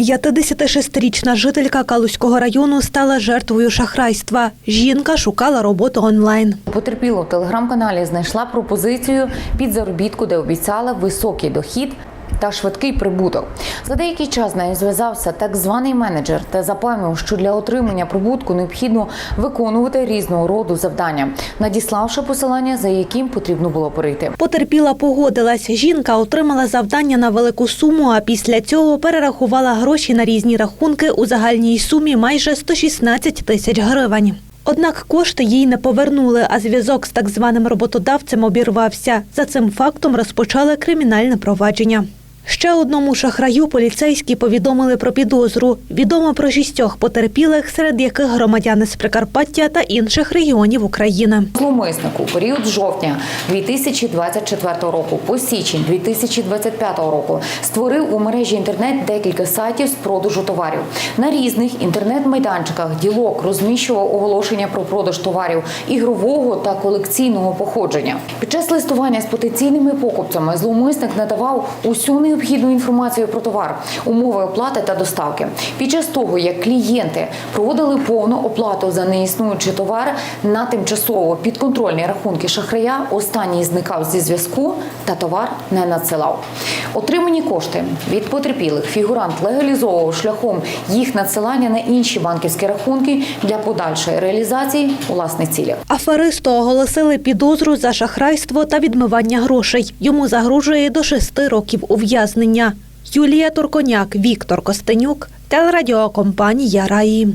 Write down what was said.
56-річна жителька Калузького району стала жертвою шахрайства. Жінка шукала роботу онлайн. Потерпіла в телеграм-каналі знайшла пропозицію під заробітку, де обіцяла високий дохід. Та швидкий прибуток за деякий час нею зв'язався так званий менеджер та запевнив, що для отримання прибутку необхідно виконувати різного роду завдання, надіславши посилання, за яким потрібно було перейти. Потерпіла погодилась. Жінка отримала завдання на велику суму, а після цього перерахувала гроші на різні рахунки у загальній сумі майже 116 тисяч гривень. Однак кошти їй не повернули, а зв'язок з так званим роботодавцем обірвався. За цим фактом розпочали кримінальне провадження. Ще одному шахраю поліцейські повідомили про підозру. Відомо про шістьох потерпілих, серед яких громадяни з Прикарпаття та інших регіонів України. Зловмиснику у період з жовтня 2024 року по січень 2025 року створив у мережі інтернет декілька сайтів з продажу товарів. На різних інтернет-майданчиках ділок розміщував оголошення про продаж товарів ігрового та колекційного походження. Під час листування з потенційними покупцями зловмисник надавав усю необхідну інформацію про товар, умови оплати та доставки. Під час того, як клієнти проводили повну оплату за неіснуючий товар на тимчасово підконтрольні рахунки шахрая, останній зникав зі зв'язку та товар не надсилав. Отримані кошти від потерпілих фігурант легалізовував шляхом їх надсилання на інші банківські рахунки для подальшої реалізації власних цілях. Аферисту оголосили підозру за шахрайство та відмивання грошей. Йому загрожує до шести років ув'язнення. Юлія Турконяк, Віктор Костенюк, телерадіокомпанія Раї.